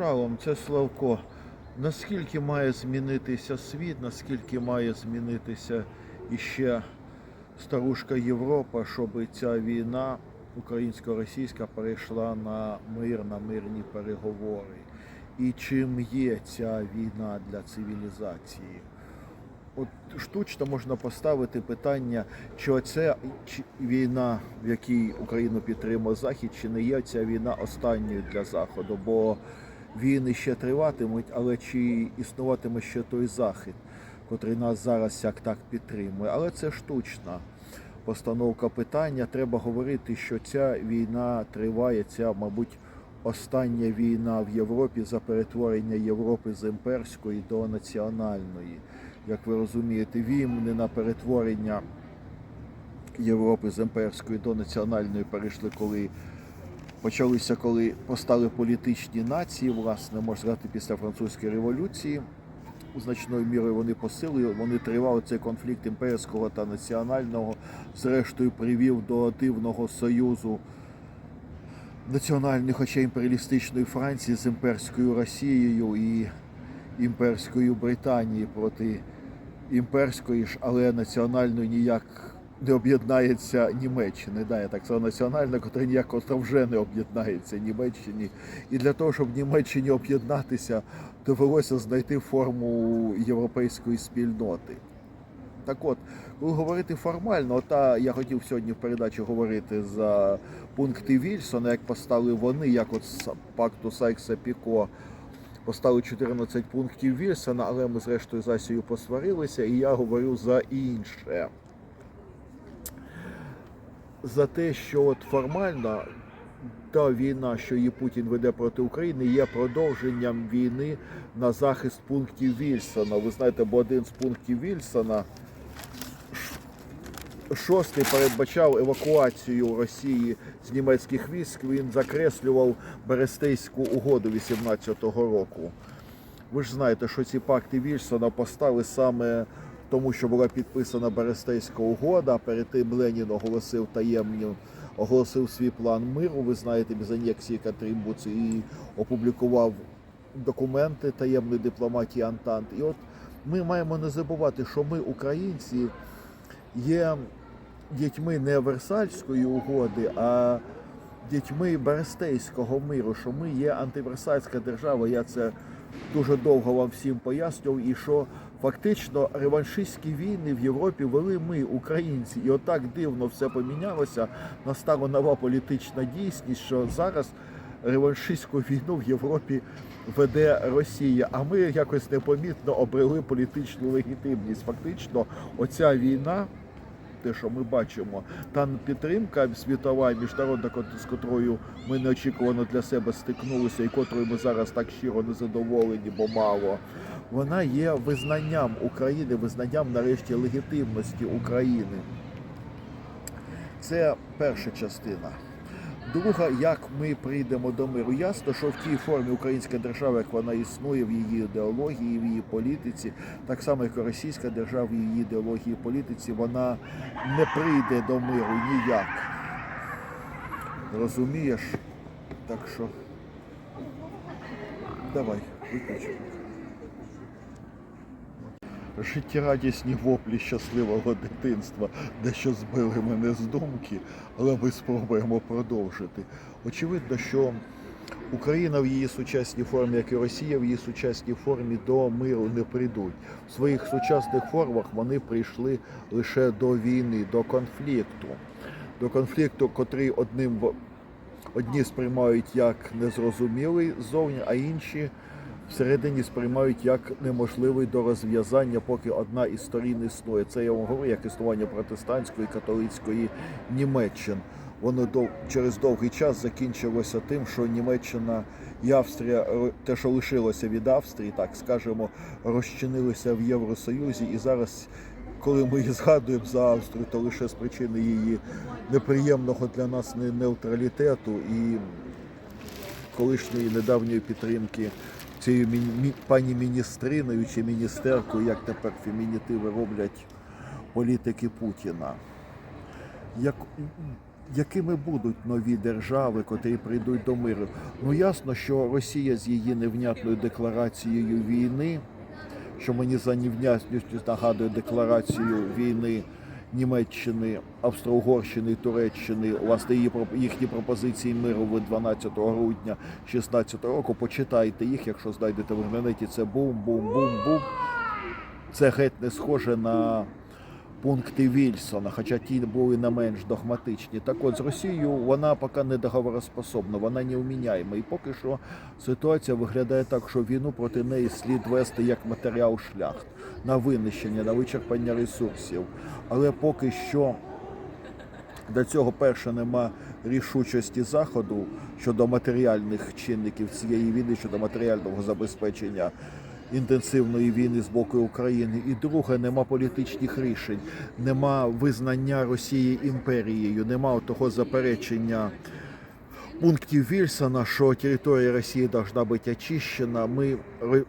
Шалом, це Славко. Наскільки має змінитися світ, наскільки має змінитися іще старушка Європа, щоб ця війна українсько-російська перейшла на мир, на мирні переговори? І чим є ця війна для цивілізації? От штучно можна поставити питання, чи оця війна, в якій Україну підтримує Захід, чи не є ця війна останньою для Заходу? Бо війни ще триватимуть, але чи існуватиме ще той Захід, котрий нас зараз як так підтримує? Але це штучна постановка питання. Треба говорити, що ця війна триває, ця, мабуть, остання війна в Європі за перетворення Європи з імперської до національної. Як ви розумієте, війни на перетворення Європи з імперської до національної перейшли, коли почалися, коли постали політичні нації, власне, можна сказати, після французької революції. Значною мірою вони посилили, вони тривали цей конфлікт імперського та національного, зрештою привів до дивного союзу національної, хоча імперіалістичної Франції з імперською Росією і імперською Британією проти імперської ж, але національної ніяк не об'єднається Німеччини. Да, я так сказав, національна, котра ніяк котра вже не об'єднається Німеччині. І для того, щоб Німеччині об'єднатися, довелося знайти форму європейської спільноти. Так от, коли говорити формально, ота я хотів сьогодні в передачі говорити за пункти Вільсона, як поставили вони, як от з пакту Сайкса Піко поставили 14 пунктів Вільсона, але ми зрештою з Асією посварилися, і я говорю за інше. За те, що от формально та війна, що її Путін веде проти України, є продовженням війни на захист пунктів Вільсона. Ви знаєте, бо один з пунктів Вільсона шостий передбачав евакуацію Росії з німецьких військ. Він закреслював Берестейську угоду 18-го року. Ви ж знаєте, що ці пакти Вільсона постали саме тому, що була підписана Берестейська угода. Перед тим Ленін оголосив таємню, оголосив свій план миру. Ви знаєте, без анексії Катрімбуці і опублікував документи таємної дипломатії Антант. І от ми маємо не забувати, що ми, українці, є дітьми не Версальської угоди, а дітьми Берестейського миру, що ми є антиверсальська держава. Я це дуже довго вам всім пояснював, і що фактично реваншистські війни в Європі вели ми, українці, і отак дивно все помінялося. Настала нова політична дійсність, що зараз реваншистську війну в Європі веде Росія. А ми якось непомітно обрели політичну легітимність. Фактично, оця війна. Те, що ми бачимо, та підтримка світова і міжнародна, з котрою ми неочікувано для себе стикнулися, і котрою ми зараз так щиро незадоволені, бо мало, вона є визнанням України, визнанням нарешті легітимності України. Це перша частина. Друга, як ми прийдемо до миру. Ясно, що в тій формі українська держава, як вона існує в її ідеології, в її політиці, так само як і російська держава в її ідеології і політиці, вона не прийде до миру ніяк. Розумієш? Так що давай, виключимо. Життєрадісні воплі щасливого дитинства дещо збили мене з думки, але ми спробуємо продовжити. Очевидно, що Україна в її сучасній формі, як і Росія в її сучасній формі до миру не прийдуть. В своїх сучасних формах вони прийшли лише до війни, до конфлікту. До конфлікту, котрий одним одні сприймають як незрозумілий ззовні, а інші всередині сприймають як неможливий до розв'язання, поки одна із сторін існує. Це я вам говорю як існування протестантської католицької Німеччин. Воно дов... через довгий час закінчилося тим, що Німеччина і Австрія, те, що лишилося від Австрії, так скажемо, розчинилися в Євросоюзі, і зараз, коли ми і згадуємо за Австрію, то лише з причини її неприємного для нас не- нейтралітету і колишньої недавньої підтримки цією пані міністриною чи міністеркою, як тепер фемінітиви роблять політики Путіна. Як, якими будуть нові держави, котрі прийдуть до миру? Ну ясно, що Росія з її невнятною декларацією війни, що мені за невнятністю нагадує декларацію війни Німеччини, Австро-Угорщини, Туреччини, власне, їхні пропозиції миру від 12 грудня 16 року. Почитайте їх, якщо знайдете в інтернеті. Це бум, бум, бум, бум. Це геть не схоже на пункти Вільсона, хоча ті були не менш догматичні. Так от з Росією вона поки не договороспособна, вона не вміняєма. І поки що ситуація виглядає так, що війну проти неї слід вести як матеріал шляхт на винищення, на вичерпання ресурсів. Але поки що до цього перше нема рішучості заходу щодо матеріальних чинників цієї війни, щодо матеріального забезпечення інтенсивної війни з боку України. І друге, нема політичних рішень, нема визнання Росії імперією, нема того заперечення. Пунктів Вільсона, що територія Росії должна бути очищена. Ми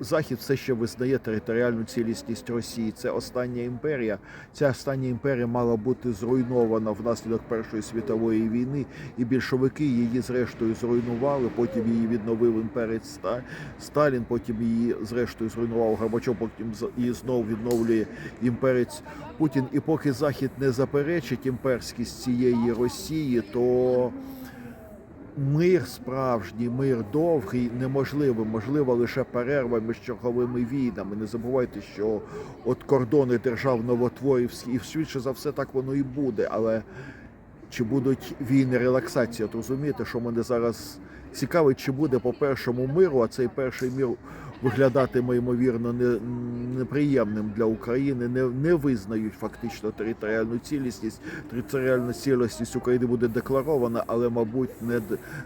Захід все ще визнає територіальну цілісність Росії. Це остання імперія. Ця остання імперія мала бути зруйнована внаслідок Першої світової війни, і більшовики її зрештою зруйнували. Потім її відновив імперець Ста- Сталін. Потім її зрештою зруйнував Горбачов. Потім її знову відновлює імперець Путін. І поки Захід не заперечить імперськість цієї Росії, то Мир справжній, мир довгий, неможливий. Можлива лише перерва між черговими війнами. Не забувайте, що от кордони держав новотворівські, і швидше за все так воно і буде. Але чи будуть війни релаксації? От розумієте, що мене зараз цікавить, чи буде по першому миру, а цей перший мір виглядатиме ймовірно не, неприємним для України, не, не визнають фактично територіальну цілісність. Територіальна цілісність України буде декларована, але, мабуть, не,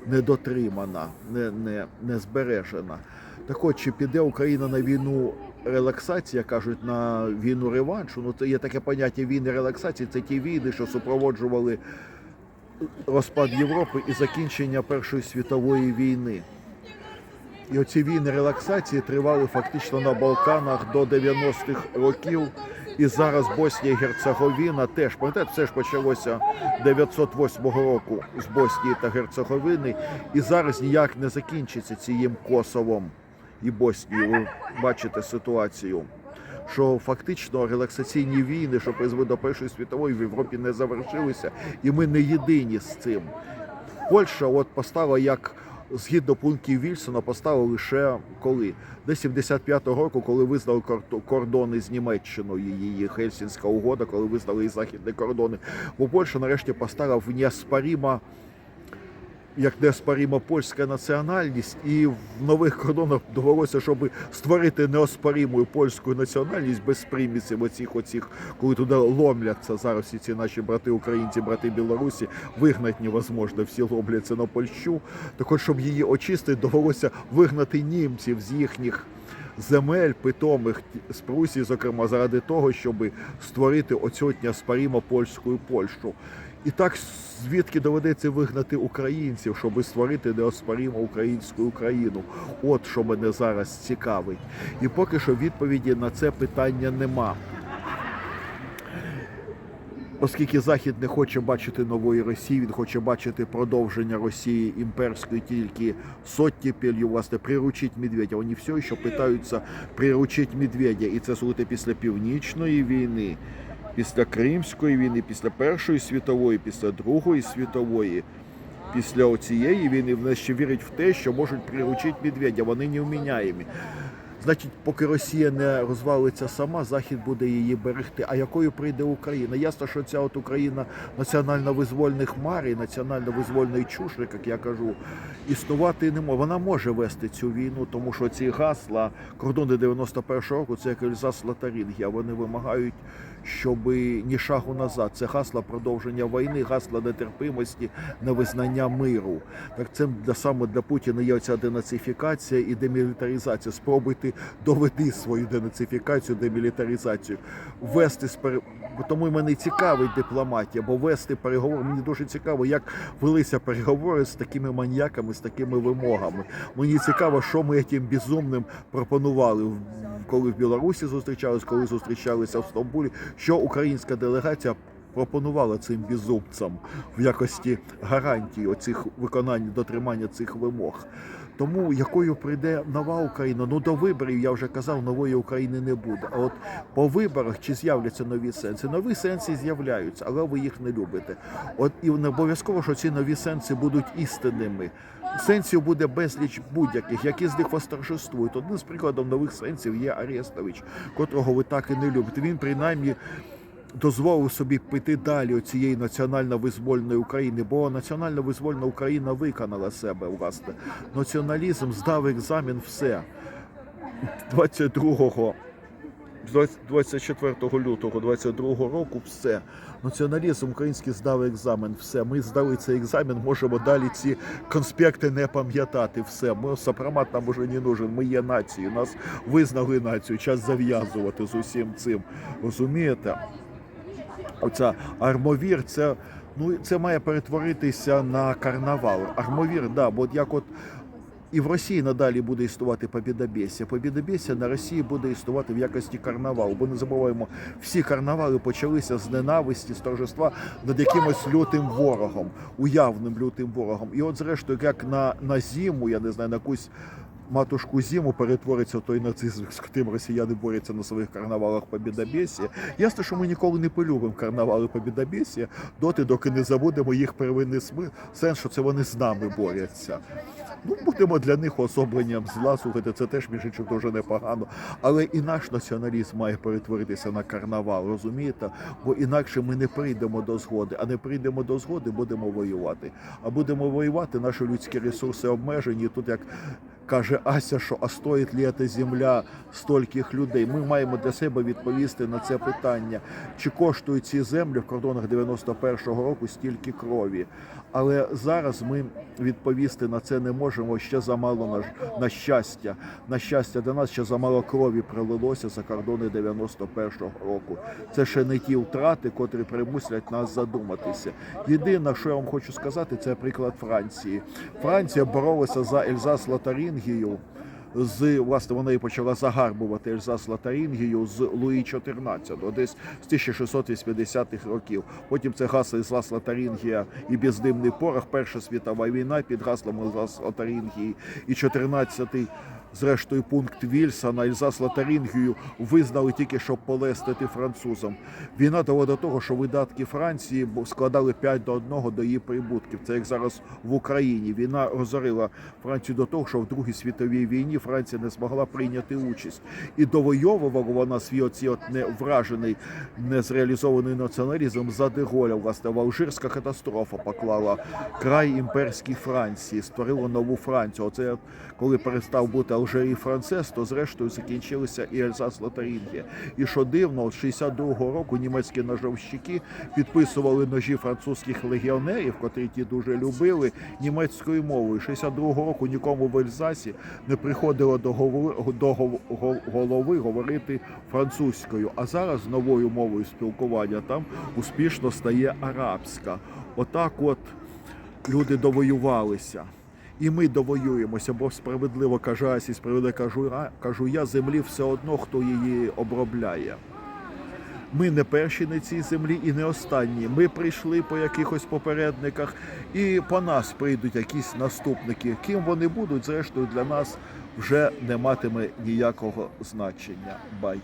не дотримана, не, не, не збережена. Так от, чи піде Україна на війну релаксації, як кажуть, на війну реваншу? Ну, це є таке поняття війни релаксації. Це ті війни, що супроводжували розпад Європи і закінчення Першої світової війни. І оці війни релаксації тривали фактично на Балканах до 90-х років. І зараз Боснія і Герцеговіна теж пам'ятаєте, все ж почалося 908 року з Боснії та Герцеговини, і зараз ніяк не закінчиться цим Косовом і Боснією. Бачите ситуацію. Що фактично релаксаційні війни, що призвели до Першої світової в Європі не завершилися, і ми не єдині з цим. Польща от постала як згідно пунктів Вільсона, постала лише коли? До 75-го року, коли визнали кордо- кордони з Німеччиною, її Хельсінська угода, коли визнали і західні кордони. Бо Польща нарешті постала в неоспоріма як неоспорима польська національність, і в нових кордонах довелося, щоб створити неоспориму польську національність без примісів оцих, оцих, коли туди ломляться зараз всі ці наші брати українці, брати білорусі, вигнати невозможно, всі ломляться на Польщу. Так от, щоб її очистити, довелося вигнати німців з їхніх. Земель питомих з Прусії, зокрема, заради того, щоб створити оцю неоспоримо польську Польщу. І так звідки доведеться вигнати українців, щоб створити неоспоримо українську Україну. От що мене зараз цікавить. І поки що відповіді на це питання нема. Оскільки Захід не хоче бачити нової Росії, він хоче бачити продовження Росії імперської тільки соттепелью, власне, приручить Медведя. Вони все ще питаються приручити Медведя. І це слухайте після Північної війни, після Кримської війни, після Першої світової, після Другої світової. Після оцієї війни вони ще вірять в те, що можуть приручити Медведя. Вони невміняємі. Значить, поки Росія не розвалиться сама, Захід буде її берегти. А якою прийде Україна? Ясно, що ця от Україна національно-визвольних марій, національно-визвольної чушри, як я кажу, існувати не може. Вона може вести цю війну, тому що ці гасла кордони 91-го року це як Ельзас Лотарінги, а вони вимагають, щоб ні шагу назад. Це гасла продовження війни, гасла нетерпимості, невизнання миру. Так це для саме для Путіна є оця денацифікація і демілітаризація. Спробуйте доведи свою денацифікацію, демілітаризацію, вести. Бо Тому мене цікавить дипломатія, бо вести переговори. Мені дуже цікаво, як велися переговори з такими маньяками, з такими вимогами. Мені цікаво, що ми тим безумним пропонували, коли в Білорусі зустрічались, коли зустрічалися в Стамбулі, що українська делегація пропонувала цим безумцям в якості гарантії оцих виконання дотримання цих вимог. Тому якою прийде нова Україна, ну до виборів я вже казав, нової України не буде. А от по виборах чи з'являться нові сенси? Нові сенси з'являються, але ви їх не любите. От і не обов'язково, що ці нові сенси будуть істинними. Сенсів буде безліч будь-яких, які з них восторжествують. Одним з прикладів нових сенсів є Арестович, котрого ви так і не любите. Він принаймні дозволив собі піти далі цієї національно-визвольної України, бо національно-визвольна Україна виконала себе власне. Націоналізм здав екзамен все 22 24 лютого 22 року все. Націоналізм український здав екзамен. Все. Ми здали цей екзамен, можемо далі ці конспекти не пам'ятати. Все. Ми сопромат нам уже не нужен. Ми є нацією. Нас визнали націю. Час зав'язувати з усім цим. Розумієте? Оця армовір, це, ну, це має перетворитися на карнавал. Армовір, да, бо як от і в Росії надалі буде існувати побідобєсія. Побідобєсія на Росії буде існувати в якості карнавалу. Бо не забуваємо, всі карнавали почалися з ненависті, з торжества над якимось лютим ворогом, уявним лютим ворогом. І от, зрештою, як на, на зиму, я не знаю, на якусь матушку зиму перетвориться той нацизм, з яким росіяни борються на своїх карнавалах по Побідобєсія. Ясно, що ми ніколи не полюбимо карнавали по Побідобєсія, доти, доки не забудемо їх первинний смисл, сенс, що це вони з нами борються. Ну, будемо для них особленням зла, слухайте, це теж між іншим дуже непогано. Але і наш націоналізм має перетворитися на карнавал, розумієте? Бо інакше ми не прийдемо до згоди. А не прийдемо до згоди, будемо воювати. А будемо воювати, наші людські ресурси обмежені. Тут як каже Ася, що а стоїть ли ця земля стольких людей? Ми маємо для себе відповісти на це питання, чи коштують ці землі в кордонах 91-го року стільки крові. Але зараз ми відповісти на це не можемо. Ще замало на, на щастя. На щастя, для нас ще замало крові пролилося за кордони 91-го року. Це ще не ті втрати, котрі примусять нас задуматися. Єдине, що я вам хочу сказати, це приклад Франції. Франція боролася за Ельзас Лотарингію. З власне вона і почала загарбувати Ельзас Лотарингію з Луї XIV, десь з 1680-х років. Потім це гасло Ельзас Лотарингія і бездимний порох. Перша світова війна під гаслом Ельзас Лотарингії і 14-й Зрештою, пункт Вільсона Ельзас Лотарингію визнали тільки щоб полестити французам. Війна довела до того, що видатки Франції складали 5 до 1 до її прибутків. Це як зараз в Україні. Війна розорила Францію до того, що в Другій світовій війні Франція не змогла прийняти участь. І довойовувала вона свій оці от невражений, незреалізований націоналізм за Деголя. Власне, Алжирська катастрофа поклала край імперській Франції, створила нову Францію. Оце коли перестав бути Алжир і Францес, то зрештою закінчилися і Ельзас Лотарингія. І що дивно, от 62-го року німецькі ножовщики підписували ножі французьких легіонерів, котрі ті дуже любили німецькою мовою. 62-го року нікому в Ельзасі не приходило до голови говорити французькою. А зараз новою мовою спілкування там успішно стає арабська. Отак, от люди довоювалися. І ми довоюємося, бо справедливо каже Асі, справедливо кажу, кажу я, землі все одно, хто її обробляє. Ми не перші на цій землі і не останні. Ми прийшли по якихось попередниках, і по нас прийдуть якісь наступники. Ким вони будуть, зрештою, для нас вже не матиме ніякого значення. Бай.